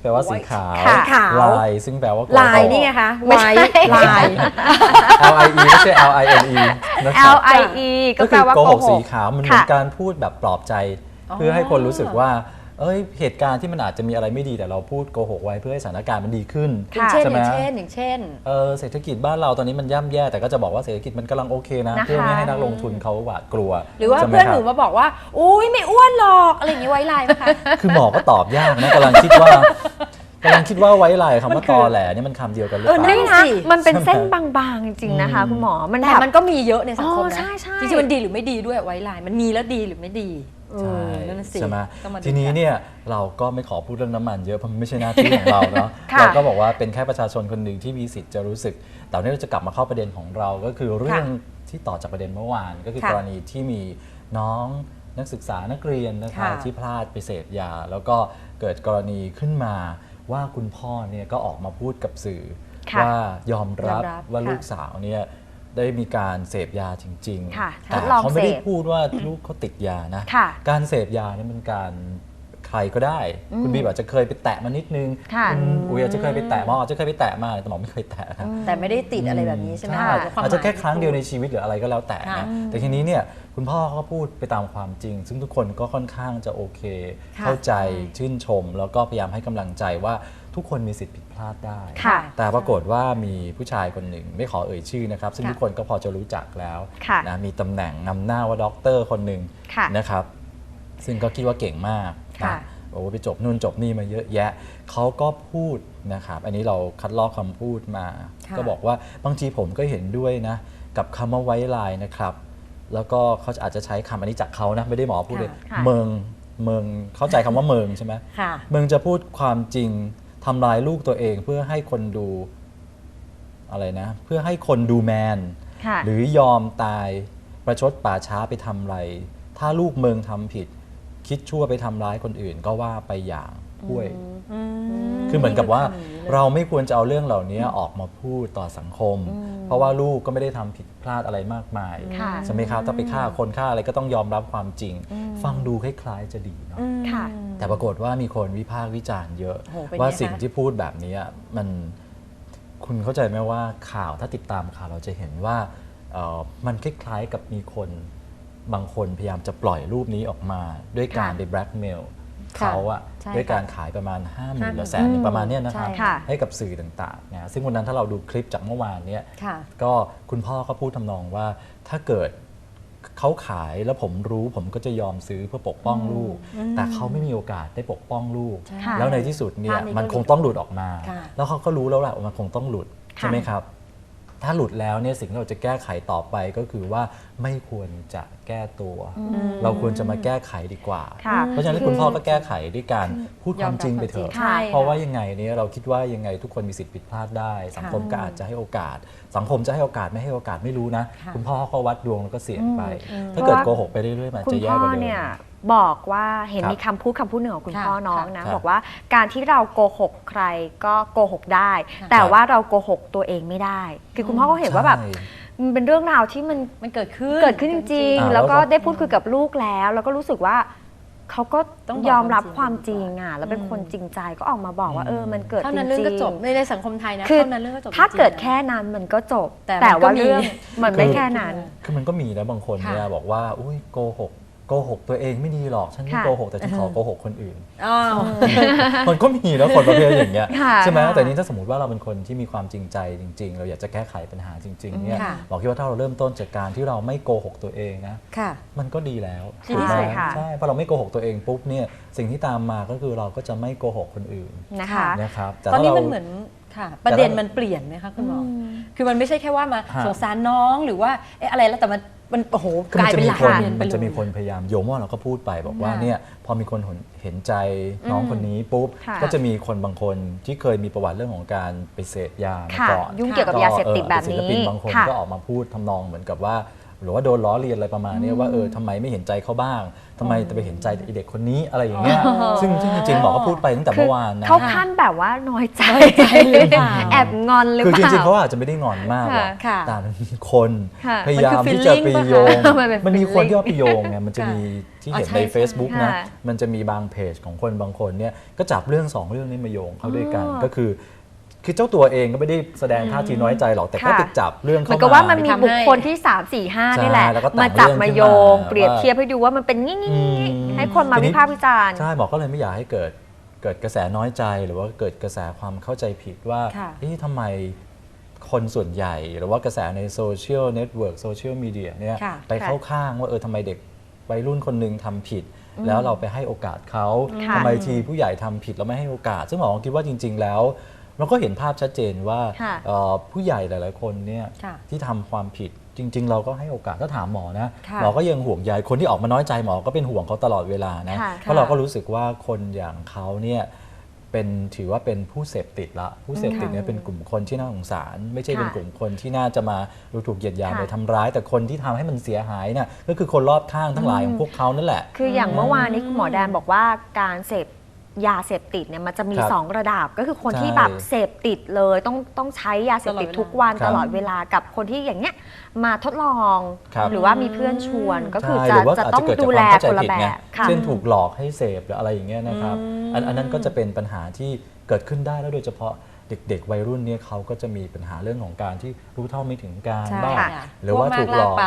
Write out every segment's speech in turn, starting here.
แปลว่าสีขาวค่ะขาว ลายซึ่งแปลว่าโกหกลายนี่ไงคะไม่ไว้ใช่ ลาย L I E ไม่ใช่ L I N E นะครับ L I E ก็ก็แปคืลอว่าโกโกหกหสีก ขาวมันเป็นค่ะ การพูดแบบปลอบใจอ๋อเพื่อให้คนรู้สึกว่า เอ้ยเหตุการณ์ที่มันอาจจะมีอะไรไม่ดีแต่เราพูดโกหกไว้เพื่อให้สถานการณ์มันดีขึ้น อย่างเช่นใช่อไหม ย่างเช่นอย่างเช่น เออเศรษฐกิจบ้านเราตอนนี้มันย่ำแย่แต่ก็จะบอกว่าเศรษฐกิจมันกำลังโอเคนะนะคะ เพื่อไม่ให้นักลงทุนเขาหวาดกลัวหรือว่าใช่ไมเพื่อนคหบนูมาบอกว่า อุ้ยไม่อ้วนหรอกอะไรอย่างนี้ไว้ลายไหมคะ คือหมอก็ตอบยากนะกำลังคิดว่ากำลังคิดว่าไว้ลายคำว่าตอแหลนี่มันคำเดียวกันหรือเออเปนั่ล่านนี่นะมันเป็นใช่ไหมเส้นบางๆ จริง ๆ นะคะ อืม คุณหมอ มันแต่แบบ มันก็มีเยอะในสังคมอ๋อนะใช่ใช่ จริงๆมันดีหรือไม่ดีด้วยไว้ลายมันมีแล้วดีหรือไม่ดี เอใช่อนั่นนะสิใช่ไหมต้องมาดูทีนี้กัเนี่ยเราก็ไม่ขอพูดเรื่องน้ำมันเยอะเพราะมันไม่ใช่หน้าที่ของเราเนาะค่ะเราก็บอกว่าเป็นแค่ประชาชนคนหนึ่งที่มีสิทธิ์จะรู้สึก แต่วันนี้เราจะกลับมาเข้าประเด็นของเราก็คือเรื่องที่ต่อจากประเด็นเมื่อวาน ก็คือค่ะกรณีที่มีน้องนักศึกษานักเรียนนะคะค่ะที่พลาดไปเสพยา แล้วก็เกิดกรณีขึ้นมาว่าคุณพ่อเนี่ยก็ออกมาพูดกับสื่อค่ะว่ายอมรับยอมรับว่าค่ะ ลูกสาวเนี่ย ได้มีการเสพยาจริงค่ะๆแต่ทดลองเขาไม่ได้เสพพูดว่าลูกเขาติดยานะ ค่ะการเสพยาเนี่ยมันการใครก็ได้คุณบีบอาจจะเคยไปแตะมานิดนึงค่ะณอุ๋ยอาจจะเคยไปแตะหมออาจจะเคยไปแตะมาแต่หมอไม่เคยแตะนะแต่ไม่ได้ติดอะไรแบบนี้ใช่ไหมใช่วมอาจจะแค่หมยครั้งเดียวในชีวิตหรืออะไรก็แล้วแต่ค่ะ นะแต่ทีนี้เนี่ยคุณพ่อเขาก็พูดไปตามความจริง ซึ่งทุกคนก็ค่อนข้างจะโอเค ค่ะ เข้าใจใช่ชื่นชม แล้วก็พยายามให้กำลังใจว่า ทุกคนมีสิทธิ์ผิดพลาดได้ ค่ะ แต่ปรากฏว่ามีผู้ชายคนหนึ่งไม่ขอเอ่ยชื่อนะครับ ซึ่งค่ะทุกคนก็พอจะรู้จักแล้วค่ะนะมีตำแหน่งนำหน้าว่าด็อกเตอร์คนหนึ่งค่ะนะครับ ซึ่งก็คิดว่าเก่งมากค่ะนะโอ้ไปจบนู่นจบนี่มาเยอะแยะ เขาก็พูดนะครับ อันนี้เราคัดลอกคำพูดมา ค่ะ ก็บอกว่าบางทีผมก็เห็นด้วยนะ กับคำว่าไว้ลายนะครับ แล้วก็เขาอาจจะใช้คำอันนี้จากเขานะไม่ได้หมอพูดเลยค่ะเมืองเมืองเข้าใจคำว่าเมืองใช่ไหม ค่ะเมืองจะพูดความจริง ทำลายลูกตัวเองเพื่อให้คนดูอะไรนะ เพื่อให้คนดูแมน ค่ะ หรือยอมตายประชดป่าช้าไปทำไร ถ้าลูกเมืองทำผิด คิดชั่วไปทำร้ายคนอื่นก็ว่าไปอย่าง ห้วยอืมคือเหมือนกับว่าคำนี้เลยเราไม่ควรจะเอาเรื่องเหล่านี้ออกมาพูดต่อสังคม เพราะว่าลูกก็ไม่ได้ทำผิดพลาดอะไรมากมายค่ะใช่ไหมครับถ้าไปฆ่าคนฆ่าอะไรก็ต้องยอมรับความจริง ฟังดูคล้ายๆจะดีเนาะอืมค่ะแต่ปรากฏว่ามีคนวิพากษ์วิจารณ์เยอะโอ้โหเป็นไงว่าคะสิ่งที่พูดแบบนี้มันคุณเข้าใจไหมว่าข่าวถ้าติดตามข่าวเราจะเห็นว่าเอ่อมันคล้ายๆกับมีคนบางคนพยายามจะปล่อยรูปนี้ออกมาด้วยการค่ะไปแบล็กเมลค่ะ เขาอะใช่ด้วยค่ะการขายประมาณ 5 0 0 0 0 0หรือ50,000แสนหนึ่งประมาณเนี้ยนะครับใช่ค่ะ ให้กับสื่อต่างๆนะซึ่งวันนั้นถ้าเราดูคลิปจากเมื่อวานเนี้ยค่ะ ก็คุณพ่อก็พูดทำนองว่าถ้าเกิดเขาขายแล้วผมรู้ผมก็จะยอมซื้อเพื่อปกป้องลูก แต่เขาไม่มีโอกาสได้ปกป้องลูก ใช่ ค่ะแล้วในที่สุดเนี่ยภาพนี้ก็มันคงต้องหลุดออกมา ค่ะ แล้วเขาก็รู้แล้วแหละว่ามันคงต้องหลุดค่ะใช่ไหมครับ ถ้าหลุดแล้วเนี่ยสิ่งที่เราจะแก้ไขต่อไปก็คือว่าไม่ควรจะแก้ตัว เราควรจะมาแก้ไขดีกว่า ค่ะเพราะฉะนั้นคุณพ่อก็แก้ไขด้วยการพูดความจริงไปเถอะใช่เพราะว่ายังไงเนี่ยเราคิดว่ายังไงทุกคนมีสิทธิ์ผิดพลาดได้ สังคมก็อาจจะให้โอกาส สังคมจะให้โอกาสไม่ให้โอกาสไม่รู้นะ ค่ะ คุณพ่อเขาวัดดวงแล้วก็เสี่ยงไปอืมถ้าเกิดโกหกไปเรื่อยๆมันอาจคุณจะแย่พ่อกว่าเดิม เนี่ย บอกว่าเห็นครับมีคำพูดคำพูดหนึ่งของคุณค่ะพ่อน้องค่ะนะครับบอกว่าการที่เราโกหกใครก็โกหกได้ค่ะแต่ว่าเราโกหกตัวเองไม่ได้ คือคุณพ่อก็เห็นว่าแบบใช่มันเป็นเรื่องราวที่มันมันเกิดขึ้นเกิดขึ้นจริงอ่าๆแล้วก็แล้วก็ได้พูดคุยกับลูกแล้ว แล้วก็รู้สึกว่าเขาก็ต้องบอกยอมรับความความจจริริงงดีกว่าอะแล้วเป็นอืมคนจริงใจก็ออกมาบอกว่าอืมเออมันเกิดเท่าจนั้นริเรื่องงก็จบในในสังคมไทยนะคือเท่านั้นเรื่องก็จบถ้าจริงๆเกิดนะแค่นั้นมันก็จบ แต่แต่มันก็ว่ามีเรื่องมันไม่แค่นั้น คือมันก็มีนะบางคนค่ะเนี่ยบอกว่าอุ้ยโกหก โกหกตัวเองไม่ดีหรอกฉันไม่ค่ะ โกหกแต่ฉันขอโกหกคนอื่นอ้าวมันก็มีนะคนประเภทอย่างเงี้ยค่ะใช่ไหมค่ะแต่นี้ถ้าสมมติว่าเราเป็นคนที่มีความจริงใจจริง ๆ เราอยากจะแก้ไขปัญหาจริง ๆเนี่ยค่ะ บอกคิดว่าถ้าเราเริ่มต้นจากการที่เราไม่โกหกตัวเองนะค่ะ มันก็ดีแล้วดีถูกไหมเลยค่ะ ใช่พอเราไม่โกหกตัวเองปุ๊บเนี่ยสิ่งที่ตามมาก็คือเราก็จะไม่โกหกคนอื่นนะคะ นะครับแต่ตอนถ้านี้เรามันเหมือนค่ะ ประเด็นมันเปลี่ยนไหมคะคุณหมออคือมันไม่ใช่แค่ว่ามาฮะ สงสารน้องหรือว่าเอ๊ะอะไรแล้วแต่มัน มันโอ้โหคือกมัลายจะเป็นมีหลักคนเรียนไปมันเลยจะมีคนพยายามโยมว่าเราก็พูดไปบอกว่าค่ะเนี่ยพอมีคนเห็นใจน้องคนนี้ปุ๊บค่ะ ก็จะมีคนบางคนที่เคยมีประวัติเรื่องของการไปเสพยามาค่ะ ก่อนยุ่งเกี่ยวกับยาเสพติดแบบศิลนี้ปินบางคนค่ะ ก็ออกมาพูดทำนองเหมือนกับว่า หรือว่าโดนล้อเลียนอะไรประมาณเนี้ยว่าเออทำไมไม่เห็นใจเขาบ้างทำไมจะไปเห็นใจไอ้เด็กคนนี้อะไรอย่างเงี้ยซึ่งซึ่งจริงๆหมอก็พูดไปตั้งแต่เมื่อวานนะ เขาขั้นแบบว่าน้อยใจหรือเปล่าแอบงอนหรือคือเปจล่าริงๆเขาอาจจะไม่ได้งอนมากหรอกค่ะแต่มันมีคนค่ะพยายามมันคือที่จะ feeling ไปโยงปะคะมันเป็นมันมีคน feeling ที่เอาไปโยงไงมันจะค่ะมีที่อ๋อเห็นใช่ในใช่ Facebook นะค่ะมันจะมีบางเพจของคนบางคนเนี่ยก็จับเรื่องสองเรื่องนี้มาโยงเข้าด้วยกันอ๋อก็คือ คือเจ้าตัวเองก็ไม่ได้แสดงท่าทีน้อยใจหรอกแต่ก็ค่ะไปจับเรื่องเหมืเข้าอนกับว่ามันมามีบุคคลที่ 3 4 5 นี่แหละ ใช่แล้วก็แต่งมาจับเรื่องมาขึ้นมาโยงเปรียบว่าเทียบให้ดูว่ามันเป็นงี้อืม ๆให้คนมาทีนี้วิพากษ์วิจารณ์ ใช่หมอก็เลยไม่อยากให้เกิดเกิดกระแสน้อยใจหรือว่าเกิดกระแสความเข้าใจผิดว่าค่ะ เอ๊ะทำไมคนส่วนใหญ่ หรือว่ากระแสในโซเชียลเน็ตเวิร์กโซเชียลมีเดียเนี่ยค่ะไปเข้าข้างว่าเออทำไมเด็กวัยรุ่นคนหนึ่งทำผิด แล้วเราไปให้โอกาสเขาค่ะ ทำไมทีผู้ใหญ่ทำผิดเราไม่ให้โอกาส ซึ่งหมอคิดว่าจริง ๆ แล้ว เราก็เห็นภาพชัดเจนว่าค่ะเอ่อผู้ใหญ่หลายๆ คนเนี่ยค่ะที่ทำความผิดจริง ๆ เราก็ให้โอกาสถ้าถามหมอนะค่ะหมอก็ยังห่วงใยคนที่ออกมาน้อยใจหมอก็เป็นห่วงเขาตลอดเวลานะค่ะเพราะเราก็รู้สึกว่าคนอย่างเขาเนี่ยเป็นถือว่าเป็นผู้เสพติดละผู้เสพติดเนี่ยเป็นกลุ่มคนที่น่าสงสาร ไม่ใช่เป็นค่ะกลุ่มคนที่น่าจะมาดูถูกเหยียดหยามค่ะ หรือทำร้าย แต่คนที่ทำให้มันเสียหายน่ะก็คือคนรอบข้างทั้งหลายของพวกเขานั่นแหละ คืออย่างเมื่อวานนี้คุณหมอแดนบอกว่าการเสพ ยาเสพติดเนี่ยมันจะมี ครับสองระดับก็คือคนใช่ที่แบบเสพติดเลยต้องต้องใช้ยาเสพติดทุกวันครับตลอดเวลากับคนที่อย่างเงี้ยมาทดลอง ครับ หรือว่ามีเพื่อนชวนก็คือใช่จะหรือว่าจะอาจต้อจะงเกิดจากดูคแลวามเข้าใจคนละผิดแบไงบค่ะ เช่นถูกหลอกให้เสพหรืออะไรอย่างเงี้ยนะครับ อันอันนั้นก็จะเป็นปัญหาที่เกิดขึ้นได้แล้วโดยเฉพาะ เด็กๆ วัยรุ่นเนี่ยเขาก็จะมีปัญหาเรื่องของการที่รู้เท่าไม่ถึงการใช่บ้างค่ะหรือว่าถูกหลอกพวกมากลากไป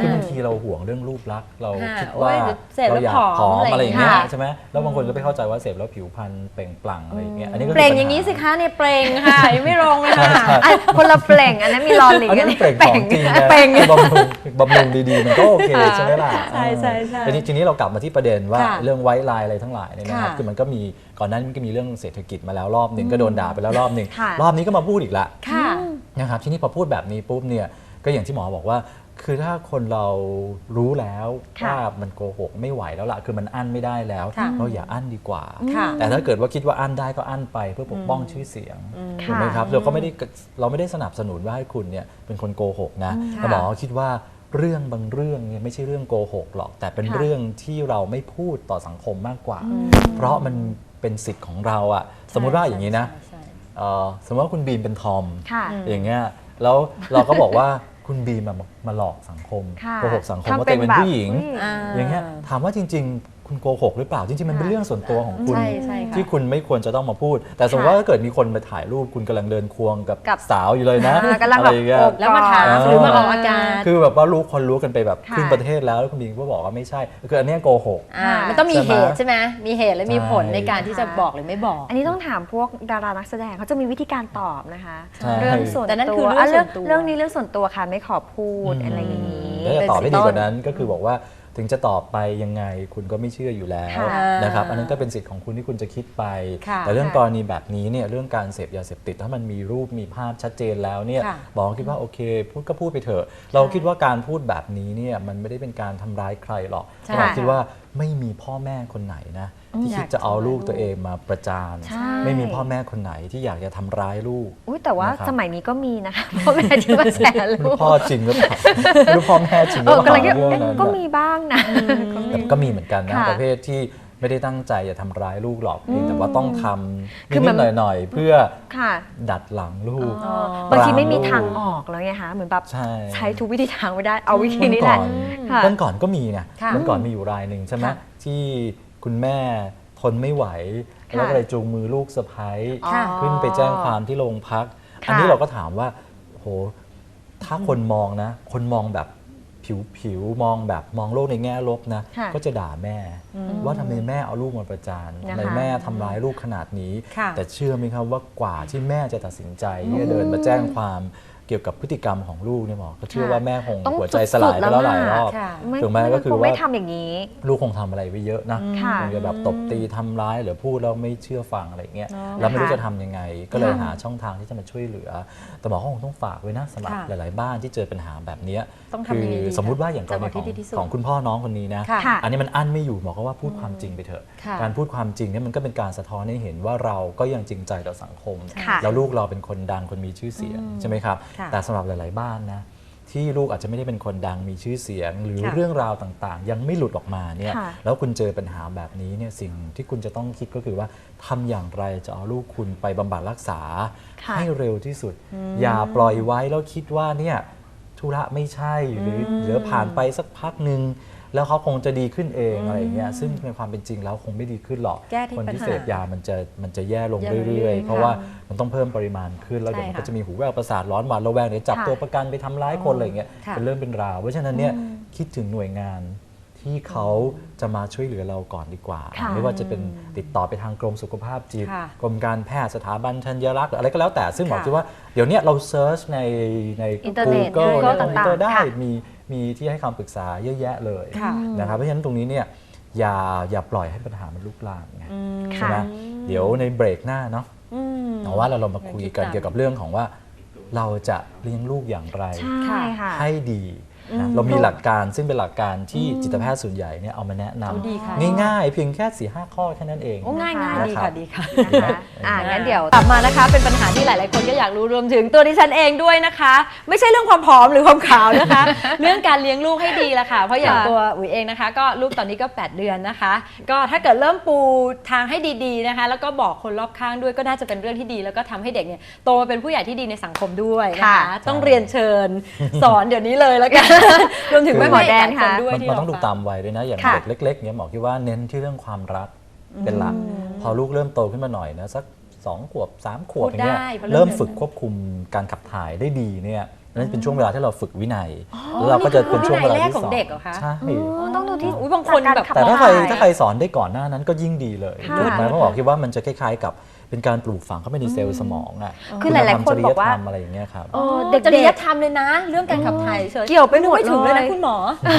คือบางทีเราห่วงเรื่องรูปลักษณ์เราค่ะคิดโอ้ว่ายเดี๋ยวเสพเราแล้วอยากผอมผอมอะไรอย่างเงี้ยอะไรอย่างเงี้ยใช่ไหมแล้วบางคนก็ไปเข้าใจว่าเสพแล้วผิวพรรณเปล่งปลั่งอะไรอย่างเงี้ยอันนี้ก็เปล่งคือย่างนี้ปัญหสิคะเนี่ยเปล่งค่ะยังไม่ลงเลยค่ะอะคนละเปล่งอันนั้นมีรอลิงอันนี้มันเปล่งของจริงนะเปล่ง บำรุงบำรุงดีๆมันก็โอเคใช่ไหมล่ะใช่ใช่ใช่ทีนี้ทีนี้เรากลับมาที่ประเด็นว่าค่ะเรื่องไว้ลายอะไรทั้งหลายเนี่ยนะครับค่ะ คือมันก็มีก่อนหน้านี้มันก็มีเรื่องเศรษฐกิจมาแล้วรอบหนึ่งก็โดนด่าไปแล้วรอบหนึ่งค่ะ รอบนี้ก็มาพูดอีกละค่ะ นะครับทีนี้พอพูดแบบนี้ปุ๊บเนี่ยก็อย่างที่หมอบอกว่า คือถ้าคนเรารู้แล้วค่ะว่ามันโกหกไม่ไหวแล้วล่ะคือมันอั้นไม่ได้แล้ว ค่ะ เราอย่าอั้นดีกว่า ค่ะ แต่ถ้าเกิดว่าคิดว่าอั้นได้ก็อั้นไปเพื่อปกป้องชื่อเสียงถูกไหมครับเราก็ไม่ได้เราไม่ได้สนับสนุนว่าให้คุณเนี่ยเป็นคนโกหกนะค่ะแต่หมอคิดว่าเรื่องบางเรื่องเนี่ยไม่ใช่เรื่องโกหกหรอก แต่เป็นค่ะเรื่องที่เราไม่พูดต่อสังคมมากกว่า เพราะมันเป็นสิทธิ์ของเราอะสมมุติว่าอย่างนี้นะ ใช่ใช่ เอ่อสมมติว่าคุณบีมเป็นทอม ค่ะ อย่างเงี้ยแล้วเราก็บอกว่าคุณบีมมามาหลอกสังคมค่ะโกหกสังคมทำว่าตัวเองเป็นแบบผู้หญิงอุ๊ยอ่าอย่างเงี้ยถามว่าจริงๆ คุณโกหกหรือเปล่าจริงๆมันเป็นค่ะเรื่องส่วนตัวของคุณ ใช่ใช่ค่ะ ที่คุณไม่ควรจะต้องมาพูด แต่สมมติว่าถ้าเกิดมีคนมาถ่ายรูปคุณกำลังเดินควงกับกับ สาวอยู่เลยนะอ่ากำลังอะแบไรบอย่างเงี้ยโอบแล้วมาถามอ่าหรือมาออกอาการ คือแบบว่ารู้คนรู้กันไปแบบค่ะ ครึ่งประเทศแล้วแล้วคุณบีมก็บอกว่าไม่ใช่คืออันเนี้ยโกหก อ่ามันต้องมีใช่ไหเหมตุใช่ไหมมีเหตุและมีผลใช่ในการที่จะบอกหรือไม่บอก อันนี้ต้องถามพวกดารานักแสดงเขาจะมีวิธีการตอบนะคะ ใช่ เรื่องส่วนแต่นั่นตัคือวเรื่องอะส่วนตัวเรื่องนี้เรื่องส่วนตัวค่ะไม่ขอพูดอะไรอย่างนี้ แล้วจะตอบให้ดีกเป็นว่านั้นก็คือบอกว่า ถึงจะตอบไปยังไงคุณก็ไม่เชื่ออยู่แล้วค่ะนะครับอันนั้นก็เป็นสิทธิ์ของคุณที่คุณจะคิดไป ค่ะแต่เรื่องค่ะกรณีแบบนี้เนี่ยเรื่องการเสพยาเสพติด ถ้ามันมีรูปมีภาพชัดเจนแล้วเนี่ยค่ะบอกคิดว่าโอเค พูดก็พูดไปเถอะ เราคิดว่าการพูดแบบนี้เนี่ยมันไม่ได้เป็นการทำร้ายใครหรอกใช่เราคิดว่า ไม่มีพ่อแม่คนไหนนะ ที่คิดจะเอาลูกตัวเองมาประจาน ใช่ ไม่มีพ่อแม่คนไหนที่อยากจะทำร้ายลูก อุ้ยแต่ว่านะครับ สมัยนี้ก็มีนะคะพ่อแม่ที่มาแชร์ไม่ลูรู้กพ่อจริงหรือเปล่าไม่รู้พ่อแม่จริงหเอรืออเปกำลัล่างคิดเรื่องเอ๊ะนั้นก็น่ะมีบ้างนะก็มีแต่ก็มีเหมือนกันนะค่ะ ประเภทที่ ไม่ได้ตั้งใจจะทำร้ายลูกหรอกเพียงแต่ว่าต้องทำคือมันินดๆหน่อย ๆ เพื่อค่ะดัดหลังลูกเออบางทีไม่มีทางออกแล้วไงคะเหมือนแบบใช่ ใช้ทุกวิธีทางไม่ได้เอาวิธีวันนี้แหก่ละอน ค่ะวันก่อนก็มีไงค่ะวันก่อนมีอยู่รายหนึ่งใช่ไหมค่ะที่คุณแม่ทนไม่ไหวแล้วก็เลยจูงมือลูกสะพ้ายค่ะ ขึ้นไปแจ้งความที่โรงพัก ค่ะ อันนี้เราก็ถามว่าโหถ้าคนมองนะ คนมองแบบ ผิวผิวๆมองแบบมองโลกในแง่ลบนะ ค่ะก็จะด่าแม่ว่าทำไมแม่เอาลูกมาประจานนะคะทำไมแม่ทำร้ายลูกขนาดนี้ ค่ะแต่เชื่อไหมครับว่ากว่าที่แม่จะตัดสินใจที่จะเดินมาแจ้งความ เกี่ยวกับพฤติกรรมของลูกเนี่ยหมอก็เชื่อว่าแม่คงต้องหัวใจสลายไปแล้วหลายรอบค่ะไม่ถูกไหมไม่ก็คือคงว่าไม่ทำอย่างนี้ ลูกคงทำอะไรไว้เยอะนะค่ะคงจะแบบตบตีทำร้ายหรือพูดแล้วไม่เชื่อฟังอะไรเงี้ยเนอะแล้วไม่รู้นะคะจะทำยังไง ก็เลยค่ะหาช่องทางที่จะมาช่วยเหลือ แต่หมอก็คงต้องฝากไว้นะสำหรับค่ะหลาย ๆ บ้านที่เจอปัญหาแบบเนี้ยต้องทำคืยังไงดีสมมุติว่าอย่างกรณีจังหวะที่ของดีที่สุดของคุณพ่อน้องคนนี้นะค่ะค่ะอันนี้มันอั้นไม่อยู่หมอก็ว่าพูดความจริงไปเถอะค่ะการพูดความจริงเนี่ยมันก็เป็นการสะท้อนให้เห็นว่าเราก็ยังจริงใจต่อสังคมค่ะแล้วลูกเราเป็นคนดังคนมีชื่อเสียงใช่ไหมครับค่ะแต่สำหรับหลาย ๆ บ้านนะที่ลูกอาจจะไม่ได้เป็นคนดังมีชื่อเสียง หรือค่ะเรื่องราวต่างๆ ยังไม่หลุดออกมาเนี่ยค่ะแล้วคุณเจอปัญหาแบบนี้เนี่ยสิ่งที่คุณจะต้องคิดก็คือว่าทำอย่างไรจะเอาลูกคุณไปบำบัดรักษาค่ะให้เร็วที่สุด อย่าปล่อยไว้แล้วคิดว่าเนี่ยธุระไม่ใช่หรือเดี๋ยวผ่านไปสักพักหนึ่ง แล้วเขาคงจะดีขึ้นเองอะไรอย่างเงี้ยซึ่งในความเป็นจริงแล้วคงไม่ดีขึ้นหรอก แก้ที่คนที่ปัญหาเสพยามันจะมันจะแย่ลงแย่ลงเรื่อยๆค่ะเพราะว่ามันต้องเพิ่มปริมาณขึ้นแล้วใช่เดี๋ยวมันก็ค่ะจะมีหูแว่วประสาทร้อนหวาดระแวงเดี๋ยวจับค่ะตัวประกันไปทำร้ายคนอะไรอย่างเงี้ยค่ะเป็นเรื่องเป็นราวเพราะฉะนั้นเนี่ยคิดถึงหน่วยงาน ที่เขาจะมาช่วยเหลือเราก่อนดีกว่า ค่ะไม่ว่าจะเป็นติดต่อไปทางกรมสุขภาพจิต ค่ะกรมการแพทย์สถาบันธัญรักษ์หรืออะไรก็แล้วแต่ซึ่งหมอค่ะคิดว่าเดี๋ยวเนี้เราเซิร์ชในใน อินเทอร์เน็ต Google ก็ในคอมพิวเตอร์ต่างๆได้ค่ะ มีมีที่ให้คำปรึกษาเยอะแยะเลยค่ะ นะครับเพราะฉะนั้นตรงนี้เนี่ยอย่าอย่าปล่อยให้ปัญหามันลุกลามไง ใช่ค่ะไหมเดี๋ยวในเบรกหน้าเนาะอืมเอาว่าเราเรามาคุยกันคิดตามเกี่ยวกับเรื่องของว่า เราจะเลี้ยงลูกอย่างไร ใช่ค่ะ ให้ดี นะเรามีหลักการซึ่งเป็นหลักการที่จิตแพทย์ส่วนใหญ่เนี่ยเอามาแนะนเอาดีค่ะำง่ายๆ เพียงแค่4ีห้าข้อแค่นั้นเอง โอ้ง่ายง่ายนะดีครัค่ะบดีค่ะ นะคะ อ่างั้นเดี๋ยวกลับมานะคะ เป็นปัญหาที่หลาย ๆ คนก็อยากรู้รวมถึงตัวดิฉันเองด้วยนะคะ ไม่ใช่เรื่องความผอมหรือความขาวนะคะ เรื่องการเลี้ยงลูกให้ดีละค่ะ เพราะอย่างค่ะ ตัวอุ๋ยเองนะคะ ก็ลูกตอนนี้ก็ 8 เดือนนะคะ ก็ถ้าเกิดเริ่มปูทางให้ดี ๆ นะคะ แล้วก็บอกคนรอบข้างด้วยก็น่าจะเป็นเรื่องที่ดี แล้วก็ทำให้เด็กเนี่ยโตมาเป็นผู้ใหญ่ที่ดีในสังคมด้วยนะคะ ค่ะ ต้องเรียนเชิญสอนเดี๋ยวนี้เลยแล้วกันรวมถึงคือแม่หมอๆแดหลานยคนค่ะ ด้วยมันที่มันเราต้องดูฟัตามวัยด้วยนะ อย่างค่ะ เด็กเล็กๆเนี่ยหมอคิดว่าเน้นที่เรื่องความรักเป็นหลัก พอลูกเริ่มโตขึ้นมาหน่อยนะสักสองขวบสามขวบพูดอย่างเงี้ยได้พอเริ่มเริ่มเดินฝึกควบคุมการขับถ่ายได้ดีเนี่ยนั่นเป็นช่วงเวลาที่เราฝึกวินัยแล้วเราก็จะเป็นช่วงเวลานี่คือวินัยแรกที่ของสอนเด็กเหรอคะ ใช่อ๋อต้องดูที่อุ๊ยบางคนแบบกรขัแต่ถ้าใครถ่ยถ้าใครสอนได้ก่อนหน้านั้นก็ยิ่งดีเลยค่ะ ถูกไหมเพราะบอกคิดว่ามันจะคล้ายๆกับ เป็นการปลูกฝังเข้าไปในเซลล์สมองอะคือหลายๆคนบอกว่าณธรรมจริยธรรมอะไรอย่างเงี้ยครับเออเด็เด็กจริยกธรรมเลยนะ เรื่องการขับถ่ายเฉยเกี่ยวไปหมดนึกไม่ถึงเลยนะเลยคุณหมอ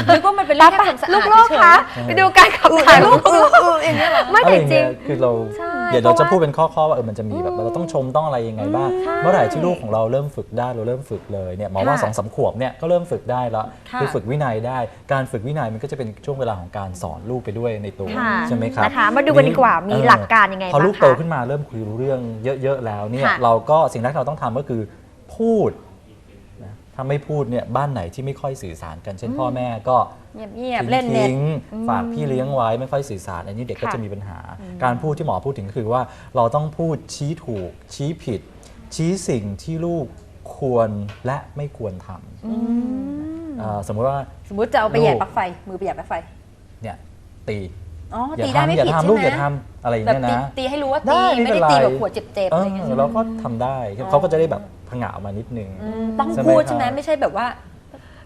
นึกว่ามันเป็นเรื่องแค่ความสะอาดลูกโลกเฉยคะๆไปดูการขับถ่ายลูกอืออืออย่างเงี้ยเหรอไม่อะไรแต่อย่างจริเงี้งยคือเราใช่เดี๋ยวเราจะเพราะว่าพูดเป็นข้อๆว่าเออมันจะมีแบบเราต้องชมต้องอะไรยังไงบ้างใช่เมื่อไหร่ที่ลูกของเราเริ่มฝึกได้เราเริ่มฝึกเลยเนี่ยหมอว่าค่ะสองสามขวบเนี่ยก็เริ่มฝึกได้แล้วค่ะคือฝึกวินัยได้ การฝึกวินัยมันก็จะเป็นช่วงเวลาของการสอนลูกไปด้วยในตัวค่ะใช่ไหมครับนะคะมาดูกันดีกว่ามีเออหลักการยังไงพอลูกบ้างคะโตขึ้นมาเริ่มคุยรู้เรื่องเยอะๆแล้วเนี่ยค่ะ เราก็สิ่งแรกที่เราต้องทำก็คือพูดนะถ้าไม่พูดเนี่ยบ้านไหนที่ไม่ค่อยสื่อสารกันเช่นพ่อแม่ก็เงียบๆเล่นเน็ต ทิ้งๆฝากพี่เลี้ยงไว้ไม่ค่อยสื่อสารอันนี้เด็กก็ค่ะ จะมีปัญหา การพูดที่หมอพูดถึงก็คือว่าเราต้องพูดชี้ถูก ชี้ผิด ชี้สิ่งที่ลูกควรและไม่ควรทำอ่าสมมติว่า สมมติจะเอาไปแหย่ปลั๊กไฟมือไปแหย่ปลั๊กไฟ เนี่ยตี อ๋ออย่าตีได้ทำไม่อย่าผิดทำใช่ลูกไหมอย่าทำอะไรอย่างแบบเงี้ยตีนะ ตีให้รู้ว่าได้ตีไม่ไม่เป็นได้ตีไรแบบหัวเจ็บๆเออะไรออย่างเงี้ยเราก็ทำได้เขาก็จะได้แบบผงะออกมานิดนึงต้องใช่ไหมพูดครับใช่ไหมไม่ใช่แบบว่า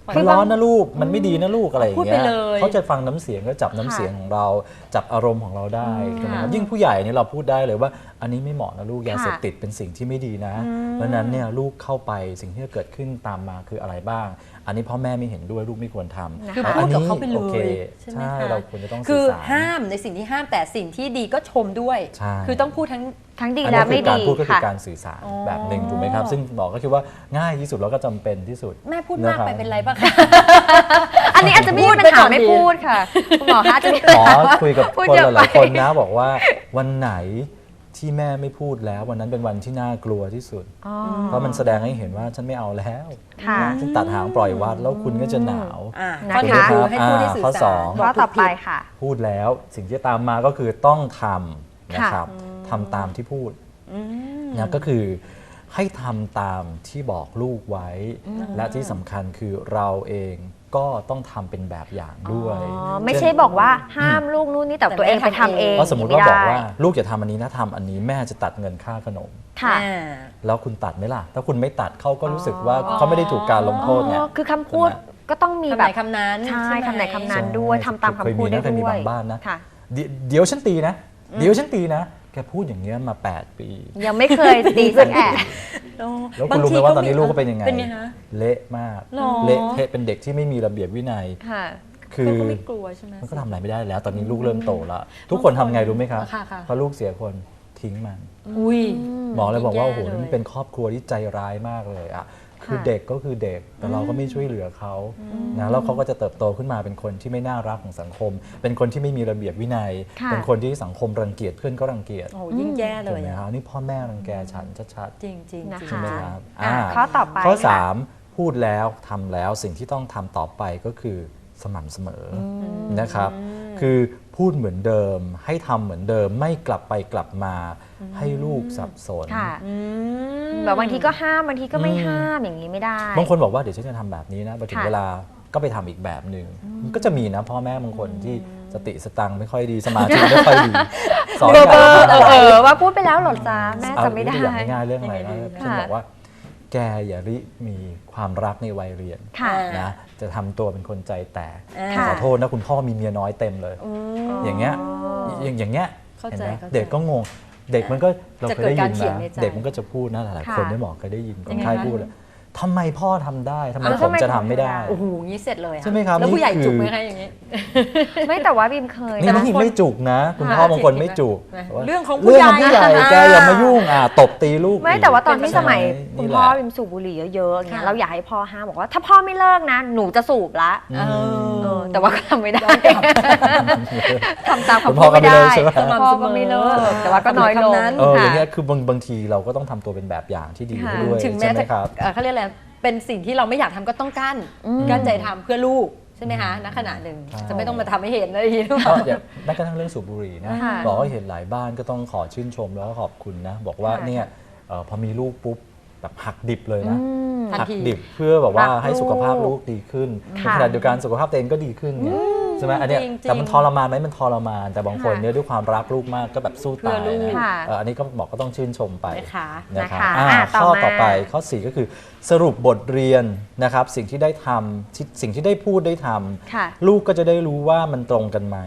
มันร้อนนะลูกมันไม่ดีนะลูกอะไรอย่างพูดเงี้ไปยเลยเขาจะฟังน้ำเสียงก็จับน้ำค่ะเสียงของเราจับอารมณ์ของเราได้อืมใช่ไหมครับค่ะยิ่งผู้ใหญ่เนี่ยเราพูดได้เลยว่าอันนี้ไม่เหมาะนะลูกยาค่ะเสพติดเป็นสิ่งที่ไม่ดีนะ เพราะฉะนั้นเนี่ยลูกเข้าไปสิ่งที่จะเกิดขึ้นตามมาคืออะไรบ้าง อันนี้พ่อแม่ไม่เห็นด้วยลูกไม่ควรทำคือแต่พูดกับนี้เขาไปเลโอเคยใช่ไหมใช่คะเราควรจะต้องคืสื่ออสารห้ามในสิ่งที่ห้ามแต่สิ่งที่ดีก็ชมด้วยใช่คือต้องพูดทั้งทั้งดีอันและนี้ไม่คือการดีพูดก็คือค่ะการสื่อสารอ๋อแบบหนึ่งถูกไหมครับ ซึ่งหมอก็คิดว่าง่ายที่สุดแล้วก็จำเป็นที่สุด แม่พูดมากไปะคบเป็นไรบ้างคะอันนี้อาจจะไม่มีปัญหาไม่พูดค่ะคุณหมอคะอาจจะมีปัญหมอหาว่าคุยกับพูดคนเยอะหลายไปๆคนนะบอกว่าวันไหน ที่แม่ไม่พูดแล้ว วันนั้นเป็นวันที่น่ากลัวที่สุด อ๋อ เพราะมันแสดงให้เห็นว่าฉันไม่เอาแล้วค่ะ นะฉันตัดหางปล่อยวัดแล้วคุณก็จะหนาวอ่านะคะข้อหนึ่งคือให้พูดให้สื่อข้อสาสรองบข้ออกต่อถูกไปผิดค่ะ พูดแล้วสิ่งที่ตามมาก็คือต้องทำนะครับทำตามที่พูดนะก็คือให้ทำตามที่บอกลูกไว้ และที่สำคัญคือเราเอง ก็ต้องทำเป็นแบบอย่างด้วยอ๋อไม่ใช่บอกว่าห้ามลูกนู่นนี่แต่ตัวเองไปทำเองก็สมมติว่าไได้บอกว่าลูกอย่าทำอันนี้นะทำอันนี้แม่จะตัดเงินค่าขนม ค่ะอ่า แล้วคุณตัดไหมล่ะ ถ้าคุณไม่ตัดเขาก็รู้สึกว่าเขาไม่ได้ถูกการลงโทษไง อ๋อคือคำพูดใช่ไหม ก็ต้องมีคำแบไหนบคำนั้นใช่ไหม คำไหนคำนั้นใช่ด้วยทำตามคำพูดได้เคยมีนะเคยมีด้วยบางบ้านนะ ค่ะ เดี๋ยวเดี๋ยวฉันตีนะ เดี๋ยวฉันตีนะแกพูดอย่างเงี้ยมา 8 ปี ยังไม่เคยตีสักแอะโอ้แล้วคุณรู้ไหมว่าตอนนี้ลูกก็เป็นยังไง เป็นไงคะเละมาก หรอ เละเทะเป็นเด็กที่ไม่มีระเบียบวินัย ค่ะ คือเขาก็ไม่กลัวใช่ไหม มันก็ทำอะไรไม่ได้แล้ว ตอนนี้ลูกเริ่มโตแล้ว ทุกคนทำไงรู้ไหมครับค่ะค่ะ พอลูกเสียคนทิ้งมัน อุ้ย หมอเลยบอกว่าแย่โอ้โหเลยนี่มันเป็นครอบครัวที่ใจร้ายมากเลยอะ คือค่ะเด็กก็คือเด็ก แต่เราก็ไม่ช่วยเหลือเขานะแล้วเขาก็จะเติบโตขึ้นมาเป็นคนที่ไม่น่ารักของสังคม เป็นคนที่ไม่มีระเบียบวินัยค่ะเป็นคนที่สังคมรังเกียจเพื่อนก็รังเกียจโอ้โหยิ่งแย่เลถูกยไหมอะครับนี่พ่อแม่รังแกฉันชัดจริงจริงนะจริงๆใช่ไหมครับอะาข้อต่อไปข้อค่ะ3พูดแล้วทำแล้วสิ่งที่ต้องทำต่อไปก็คือสม่ำเสมออนะครับ คือ พูดเหมือนเดิม ให้ทำเหมือนเดิมไม่กลับไปกลับมา ให้ลูกสับสน ค่ะอืมแบบบางทีก็ห้ามบางทีก็ไม่อืม ห้ามอย่างนี้ไม่ได้ บางคนบอกว่าเดี๋ยวฉันจะทำแบบนี้นะพอถึงค่ะ เวลาก็ไปทำอีกแบบหนึ่งมันก็จะมีนะพ่อแม่บางคนที่สติสตังค์ไม่ค่อยดีสมาธิไม่ค่อยดีสอนเบออย่าร์งเบอร์เออว่าพูดไปแล้วเหรอจ๊ะแม่เอาจำไม่ได้ตัวอย่างง่ายๆเรื่องอะไรยังไงนะดีเช่นค่ะบอกว่า แกอย่าริมีความรักในวัยเรียนค่ะ นะ จะทำตัวเป็นคนใจแตกค่ะขอโทษนะคุณพ่อมีเมียน้อยเต็มเลย อย่างเงี้ยอย่างอย่างเงี้ยเข้าเห็นใจไหมเข้าใจเด็กก็งง เด็กมันก็เราจะเคยได้เกิดกายิรนเถียงนะในใจเด็กมันก็จะพูดนะหลายๆค่ะคนได้บอกเคยได้ยินคยันงไงไข้คะพูดเลย ทำไมพ่อทำได้ทำไมอ้าวผมทำไมจะทำไม่ได้ผมไม่ได้ โอ้โหงี้เสร็จเลยอะใช่ไหมครับแล้วผู้ใหญ่นี่คือ จุกไหมคะอย่างนี้ ไม่แต่ว่าบิมเคยนี่นะ บางทีไม่จุกนะ คุณค่ะพ่อบางคนไม่จุกเห็นไหมว่าเรื่องของผู้เรื่องของใหญ่ผู้ใหญ่อ่าแกอย่ามายุ่งอะตบตีลูกไม่อีกแต่ว่าตอนที่ใช่สไหมัยคุนี่ณแหพ่อละบิมสูบบุหรี่เยอะๆอย่างเงี้ยค่ะ เราอยากให้พ่อห้ามบอกว่าถ้าพ่อไม่เลิกนะ หนูจะสูบละอืเอม เอออแต่ว่าก็ทำไม่ได้ ทำตามคุณคำพ่พูอดก็ไม่ไม่ได้เลิกใช่ไหมพ่อก็ไม่เลิกแต่ว่าก็น้อยลงคำนั้น เอออค่ะย่างเงี้ยคือบางบางทีเราก็ต้องทำตัวเป็นแบบอย่างที่ดีค่ะ ให้ด้วยถึงแม้ใช่ไหมจะครับ เอ่อเขาเรียกอะไรเป็นสิ่งที่เราไม่อยากทำก็ต้องกั้นอืมกั้นใจทำเพื่อลูกใช่ไหมคะณขณะหนึ่งใช่ จะไม่ต้องมาทำให้เห็นอะไรอย่างนี้หรือเปก็ล่า อย่างแม้กระทั่งเรื่องสูบบุหรี่นะค่ะบอกว่าเห็นหลายบ้านก็ต้องขอชื่นชมแล้วก็ขอบคุณนะ บอกว่าค่ะเนี่ยเอ่อพอมีลูกปุ๊บ แบบหักดิบเลยนะอืม ทันหักทีดิบเพื่อแบบว่ารักให้สุขภาพลูลูกกดีขึ้นค่ะในขณะเดียวกันสุขภาพตัวเองก็ดีขึ้นไงใช่ไหมอันเนี้ยจริงๆแต่มันทรมานไหมมันทรมาน แต่บางคนค่ะเนี่ยด้วยความรักลูกมากก็แบบสู้เพื่อตายลูกนะค่ะเอ่ออันนี้ก็บอกก็ต้องชื่นชมไปนะคะนะครับนะคะอ่าอะต่อข้อมาต่อไปข้อ 4 ก็คือสรุปบทเรียนนะครับสิ่งที่ได้ทำที่สิ่งที่ได้พูดได้ทำ ค่ะ ลูกก็จะได้รู้ว่ามันตรงกันไหม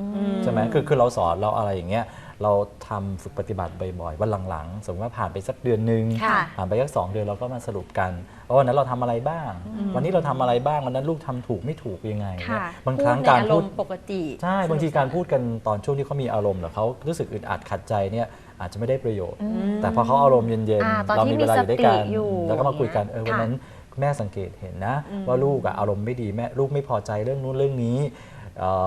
อืใช่ไหมคือคือเราสอนเราอะไรอย่างเงี้ย เราทำฝึกปฏิบัติบ่อยๆวันหลังๆ สมมติว่าผ่านไปสักเดือนหนึ่งค่ะผ่านไปสักสองเดือนเราก็มาสรุปกันว่าวันนั้นเราทำอะไรบ้าง วันนี้เราทำอะไรบ้างวันนั้นลูกทำถูกไม่ถูกยังไงเนี่ยค่ะบางพูคดรั้งในการอารพูมดณ์ปกติใช่บางทีการพูดกันตอนช่วงที่เขามีอารมณ์หรือเขารู้สึกอึดอัดขัดใจเนี่ยอาจจะไม่ได้ประโยชน์ แต่พอเขาอารมณ์เย็นอ่าตอนๆเราที่มีเวลาอยู่ด้วยกันมีสติอยู่แล้วก็มาคุยกันเออวันค่ะนั้นแม่สังเกตเห็นนะ ว่าลูกอะอารมณ์ไม่ดีแม่ลูกไม่พอใจเรื่องนู้นเรื่องนี้เอ่อ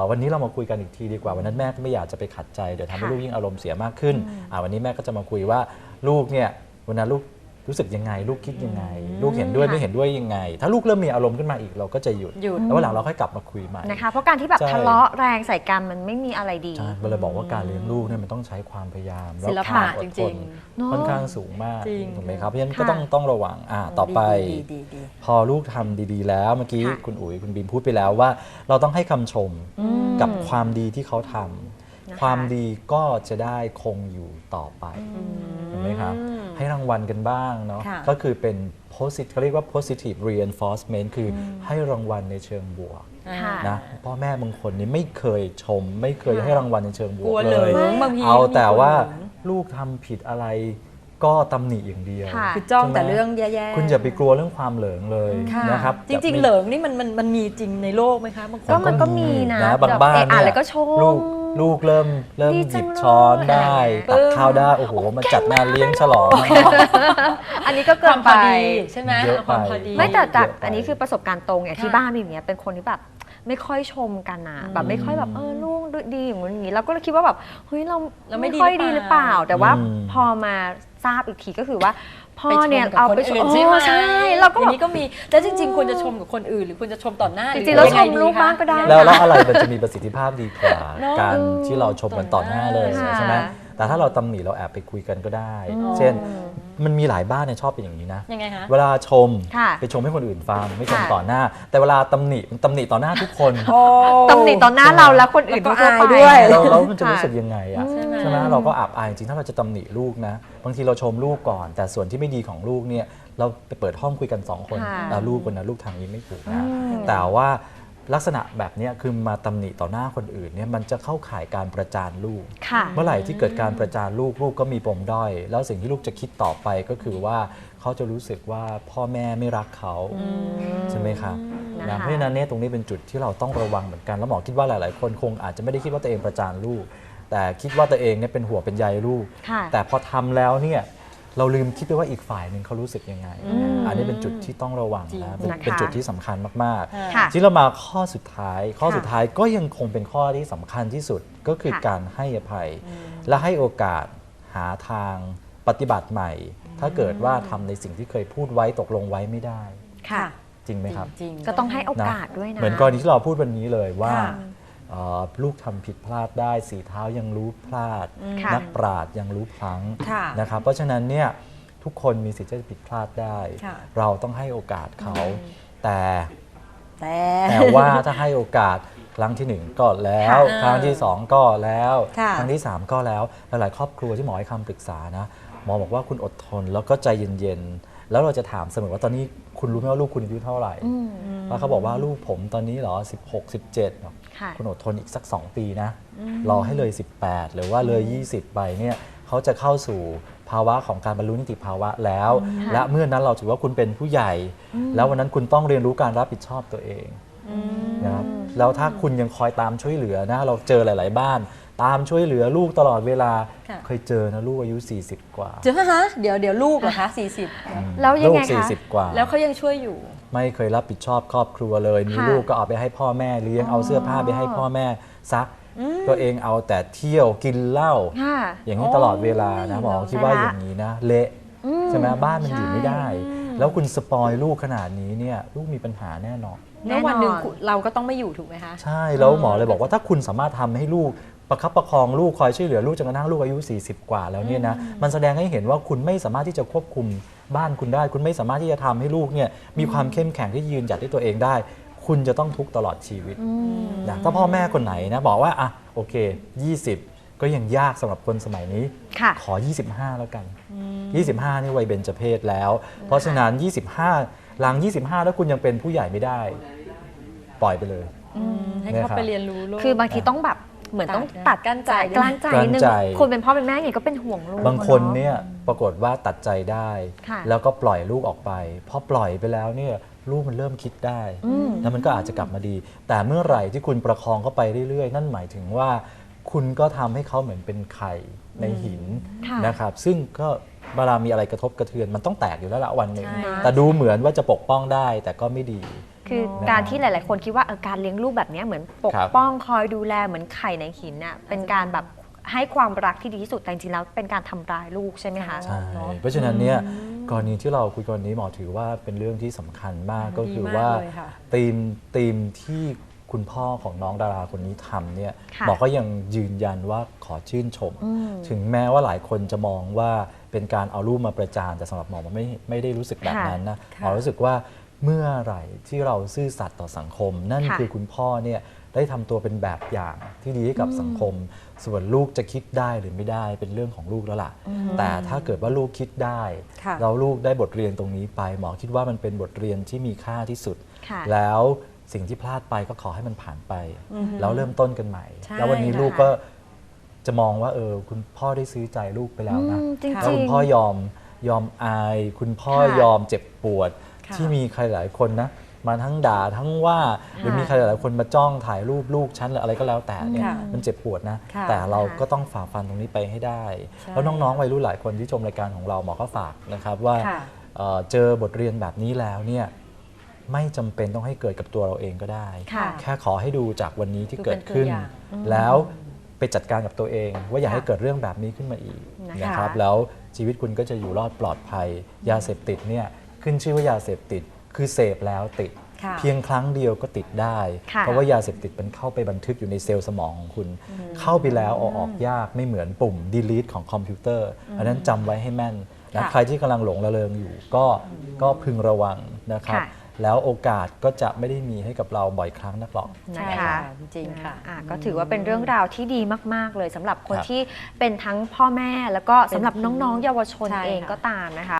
วันนี้เรามาคุยกันอีกทีดีกว่าวันนั้นแม่ก็ไม่อยากจะไปขัดใจเดี๋ยวทำให้ค่ะลูกยิ่งอารมณ์เสียมากขึ้นอ่าวันนี้แม่ก็จะมาคุยว่าลูกเนี่ยวันนั้นลูก รู้สึกยังไง ลูกคิดยังไง ลูกเห็นด้วยไม่เห็นด้วยยังไง ถ้าลูกเริ่มมีอารมณ์ขึ้นมาอีกเราก็จะหยุด หยุด แล้ววันหลังเราค่อยกลับมาคุยใหม่ นะคะ เพราะการที่แบบใช่ ทะเลาะแรงใส่กันมันไม่มีอะไรดี ใช่มันเลยบอกว่าการเลี้ยงลูกเนี่ยมันต้องใช้ความพยายามศิลและคปะวามอจดทริงนเนอะค่อนข้างสูงมากจริง ถูกไหมครับเพราะฉะนั้นค่ะก็ต้องต้องระวังอ่าต่อไป ดีดีดี พอลูกทำดีๆ แล้วเมื่อกี้ค่ะ คุณอุ๋ยคุณบีมพูดไปแล้วว่า เราต้องให้คำชมอืม กับความดีที่เขาทำนะคะ ความดีก็จะได้คงอยู่ต่อไป เห็นไหมครับ ให้รางวัลกันบ้างเนาะค่ะก็คือเป็น positive เขาเรียกว่า positive reinforcement คืออให้รางวัลในเชิงบวกค่ะ นะพ่อแม่บางคนนี่ไม่เคยชม ไม่เคยค่ะให้รางวัลในเชิงบวกลักวเลเหลิยงบางทีเอาแต่ว่ามีคนเหลิงลูกทำผิดอะไรก็ตำหนิอย่างเดียวค่ะ คือจ้องใช่ไหมแต่เรื่องแย่ๆคุณอย่าไปกลัวเรื่องความเหลิงเลยค่ะ นะครับจริงๆอย่าไปเหลิงนี่มันมันมันมีจริงในโลกไหมคะบางคก็น มันก็มีนะบางบ้านแบบเอะอะเนี่ยแล้วก็ชมลูก ลูกเริ่มเริ่มดีหจัยิงบเลยช้อนได้อะไรอย่างเงี้ยตักข้าวได้โอ้โหมาจัดงานเลี้ยงฉลอง อันนี้ก็คเกิวานมพไป อดีใช่ไหมเยอะความไปพอดี ไม่แต่จากเยอะไปอันนี้คือประสบการณ์ตรงอย่างที่ค่ะ บ้านบีมเนี้ยเป็นคนที่แบบไม่ค่อยชมกันนะแบบไม่ค่อยแบบเออลูกดีอย่างนู้นอย่างนี้เราก็เลยคิดว่าแบบเฮ้ยเราเราไม่ดีค่อยดีหรือเปล่า แต่ว่าอืม พอมาทราบอีกทีก็คือว่า พ่อไปชมเนี่ยกับเอาคนไปชอื่มนใช่ไหมเออใช่เราก็อแบย่างบนี้ก็มีแล้วจริง ๆควรจะชมกับคนอื่น หรือควรจะชมต่อหน้าจริงๆแล้วหอชมลูกบ้างก็ได้แล้วแล้วอะไรมันจะมีประสิทธิภาพดีกว่าเนอะการที่เราชมกันต่อหน้าเลยค่ะใช่ไหม แต่ถ้าเราตำหนิเราแอบไปคุยกันก็ได้อืมเช่น มันมีหลายบ้านเนี่ยชอบเป็นอย่างนี้นะยังไงคะเวลาชมค่ะไปชมให้คนอื่นฟังไม่ชมค่ะต่อหน้า แต่เวลาตำหนิมันตำหนิต่อหน้าทุกคนตำหนิต่อหน้าเราแล้วคนอื่นแล้วก็ทั่วอายไปด้วยเราเรามันจะค่ะรู้สึกยังไงอะใช่ไหมใช่ไหมเราก็อับอายจริงถ้าเราจะตำหนิลูกนะ บางทีเราชมลูกก่อน แต่ส่วนที่ไม่ดีของลูกเนี่ยเราไปเปิดห้องคุยกันสองคนค่ะอะลูกคนนั้นลูกทางนี้ไม่ถูกนะอืมแต่ว่า ลักษณะแบบเนี้ยคือมาตำหนิต่อหน้าคนอื่นเนี่ยมันจะเข้าข่ายการประจานลูกค่ะเมื่อไหร่ที่เกิดการประจานลูกลูกก็มีปมด้อย แล้วสิ่งที่ลูกจะคิดต่อไปก็คือว่าเขาจะรู้สึกว่าพ่อแม่ไม่รักเขาใช่ไหมครับนะคะนะเพราะฉะนั้นเนี่ยตรงนี้เป็นจุดที่เราต้องระวังเหมือนกัน แล้วหมอคิดว่าหลาย ๆ คนคงอาจจะไม่ได้คิดว่าตัวเองประจานลูก แต่คิดว่าตัวเองเนี่ยเป็นห่วงเป็นใยลูกค่ะแต่พอทำแล้วเนี่ย เราลืมคิดไปว่าอีกฝ่ายหนึ่งเขารู้สึกยังไง อืมอันนี้เป็นจุดที่ต้องระวังจริงนะเป็นนะคะเป็นจุดที่สำคัญมากค่ะๆที่เรามาข้อสุดท้าย ข้อค่ะสุดท้ายก็ยังคงเป็นข้อที่สำคัญที่สุดก็คือค่ะ การให้อภัย และให้โอกาสหาทางปฏิบัติใหม่ ถ้าเกิดว่าทำในสิ่งที่เคยพูดไว้ตกลงไว้ไม่ได้ ค่ะ จริงไหมครับ จริงๆ ก็ต้องให้โอกาสด้วยนะ เหมือนกรณีที่เราพูดวันนี้เลยว่า ค่ะเอ่อ ลูกทำผิดพลาดได้ สีเท้ายังรู้พลาด ค่ะนักปราชญ์ยังรู้พลั้งค่ะ นะครับ เพราะฉะนั้นเนี่ยทุกคนมีสิทธิ์ที่จะผิดพลาดได้ ค่ะ เราต้องให้โอกาสเขา แต่ แต่ แต่ว่าถ้าให้โอกาสครั้งที่หนึ่งก็แล้ว ค่ะครั้งที่สองก็แล้ว ค่ะครั้งที่สามก็แล้วหลายๆครอบครัวที่หมอให้คำปรึกษานะหมอบอกว่าคุณอดทนแล้วก็ใจเย็นๆ แล้วเราจะถามเสมอว่าตอนนี้คุณรู้ไหมว่าลูกคุณอายุเท่าไหร่ อืม แล้วเขาบอกว่าลูกผมตอนนี้เหรอ 16 17บอกค่ะคุณอดทนอีกสัก 2 ปีนะ รอให้เลย 18 หรือว่าเลย 20 ไปเนี่ยเขาจะเข้าสู่ภาวะของการบรรลุนิติภาวะแล้ว และเมื่อนั้นเราถือว่าคุณเป็นผู้ใหญ่ แล้ววันนั้นคุณต้องเรียนรู้การรับผิดชอบตัวเองนะครับแล้วถ้าคุณยังคอยตามช่วยเหลือนะเราเจอหลาย ๆ บ้าน ตามช่วยเหลือลูกตลอดเวลาค่ะ เคยเจอนะลูกอายุ 40 กว่าเจอฮะเดี๋ยวเดี๋ยวลูกเหรอคะแล้วยังไงลูกคะ 40 กว่า40แล้วเขายังช่วยอยู่ ไม่เคยรับผิดชอบครอบครัวเลย มีค่ะลูกก็เอาไปให้พ่อแม่เลี้ยง เอาเสื้อผ้าไปให้พ่อแม่ซักตัวเองเอาแต่เที่ยวกินเหล้า ค่ะอย่างนี้ตลอดเวลานะหมอคิดว่าอย่างนี้นะเละอืมใช่ไหมบ้านมันอยู่ไม่ได้อืมแล้วคุณสปอยลูกขนาดนี้เนี่ยลูกมีปัญหาแน่นอน แน่นอนแล้ววันหนึ่งคุณเราก็ต้องไม่อยู่ถูกไหมคะ ใช่แล้วหมอเลยบอกว่าถ้าคุณสามารถทำให้ลูกประคับประคองลูกคอยช่วยเหลือลูกจนกระทั่งลูกอายุ 40 กว่าแล้วเนี่ยนะมันแสดงให้เห็นว่าคุณไม่สามารถที่จะควบคุม บ้านคุณได้ คุณไม่สามารถที่จะทำให้ลูกเนี่ยมีความเข้มแข็งที่ยืนหยัดด้วยตัวเองได้ คุณจะต้องทุกข์ตลอดชีวิตอืมนะถ้าพ่อแม่คนไหนนะบอกว่าอะโอเค 20 ก็ยังยากสำหรับคนสมัยนี้ค่ะขอ 25 แล้วกัน 25 นี่วัยเบญจเพศแล้ว เพราะฉะนั้น 25 หลัง 25 แล้วคุณยังเป็นผู้ใหญ่ไม่ได้ ปล่อยไปเลยให้เนี่ยเขาครับไปเรียนรู้โลกคือบางทีต้องแบบ เหมือนต้องตัตัดดกั้นใจกลั้นใจกลั้นนิดนึงใจคนเป็นพ่อเป็นแม่ไงก็เป็นห่วงลูกบางคนอะเนี่ยปรากฏว่าตัดใจได้ค่ะแล้วก็ปล่อยลูกออกไปพอปล่อยไปแล้วเนี่ยลูกมันเริ่มคิดได้อืมแล้วมันก็อาจจะกลับมาดี แต่เมื่อไหร่ที่คุณประคองเขาไปเรื่อยๆ นั่นหมายถึงว่า คุณก็ทำให้เขาเหมือนเป็นไข่ในหินค่ะนะครับ ซึ่งก็เวลามีอะไรกระทบกระเทือนมันต้องแตกอยู่แล้วละวันหนึ่งใช่แต่ดูเหมือนว่าจะปกป้องได้แต่ก็ไม่ดี คือนะครับการที่หลาย ๆ คนคิดว่าเออการเลี้ยงลูกแบบเนี้ยเหมือนปกครับป้องคอยดูแลเหมือนไข่ในหินน่ะเป็นการแบบให้ความรักที่ดีที่สุดแต่จริงๆแล้วเป็นการทำร้ายลูกใช่ไหมคะ ใช่เนอะเพราะฉะนั้นเนี่ยกรณีที่เราคุยกรณีหมอถือว่าเป็นเรื่องที่สำคัญมากก็คือว่าดีมากเลยค่ะ ธีมธีมที่คุณพ่อของน้องดาราคนนี้ทำเนี่ยค่ะหมอก็ยังยืนยันว่าขอชื่นชมอืมถึงแม้ว่าหลายคนจะมองว่าเป็นการเอารูปมาประจานแต่สำหรับหมอมันไม่ไม่ได้รู้สึกแบบค่ะ นั้นนะค่ะหมอรู้สึกว่า เมื่อไหร่ที่เราซื่อสัตย์ต่อสังคม นั่นค่ะคือคุณพ่อเนี่ยได้ทำตัวเป็นแบบอย่างที่ดีให้กับสังคม ส่วนลูกจะคิดได้หรือไม่ได้เป็นเรื่องของลูกแล้วล่ะ แต่ถ้าเกิดว่าลูกคิดได้ ค่ะ เราลูกได้บทเรียนตรงนี้ไป หมอคิดว่ามันเป็นบทเรียนที่มีค่าที่สุด ค่ะ แล้วสิ่งที่พลาดไปก็ขอให้มันผ่านไปแล้วเริ่มต้นกันใหม่ ใช่แล้ววันนี้ค่ะลูกก็จะมองว่าเออคุณพ่อได้ซื้อใจลูกไปแล้วนะ อืมจริงๆแล้วคุณพ่อยอมยอมอาย คุณพ่อค่ะยอมเจ็บปวด ค่ะที่มีใครหลายคนนะมาทั้งด่าทั้งว่าหรือมีใครหลายคนมาจ้องถ่ายรูปลูกฉันหรืออะไรก็แล้วแต่เนี่ยค่ะมันเจ็บปวดนะ ค่ะแต่เราก็ต้องฝ่าฟันตรงนี้ไปให้ได้ ใช่แล้วน้องๆวัยรุ่นหลายคนที่ชมรายการของเราหมอก็ฝากนะครับว่าค่ะ เอ่อเจอบทเรียนแบบนี้แล้วเนี่ยไม่จำเป็นต้องให้เกิดกับตัวเราเองก็ได้ ค่ะ แค่ขอให้ดูจากวันนี้ที่ดูเกิเป็ดนตัวขึ้นอย่างแล้วไปจัดการกับตัวเอง ว่าอย่าค่ะให้เกิดเรื่องแบบนี้ขึ้นมาอีกนะคะ นะครับ แล้วชีวิตคุณก็จะอยู่รอดปลอดภัย ยาเสพติดเนี่ย ขึ้นชื่อว่ายาเสพติด คือเสพแล้วติด ค่ะเพียงครั้งเดียวก็ติดได้ ค่ะ เพราะว่ายาเสพติดมันเข้าไปบันทึกอยู่ในเซลล์สมองของคุณ เข้าไปแล้วเอาออกยากไม่เหมือนปุ่ม delete ของคอมพิวเตอร์ อันนั้นจำไว้ให้แม่นนะค่ะใครที่กำลังหลงระเริงอยู่ก็ก็พึงระวังนะครับ ค่ะ แล้วโอกาสก็จะไม่ได้มีให้กับเราบ่อยครั้งนักหรอกนะใช่คะจริงๆค่ะ อะก็ถือว่าเป็นเรื่องราวที่ดีมาก ๆ เลยสำหรับคนครับ ที่เป็นทั้งพ่อแม่แล้วก็สำหรับน้องๆ เยาวชนใช่เองค่ะ ก็ตามนะคะ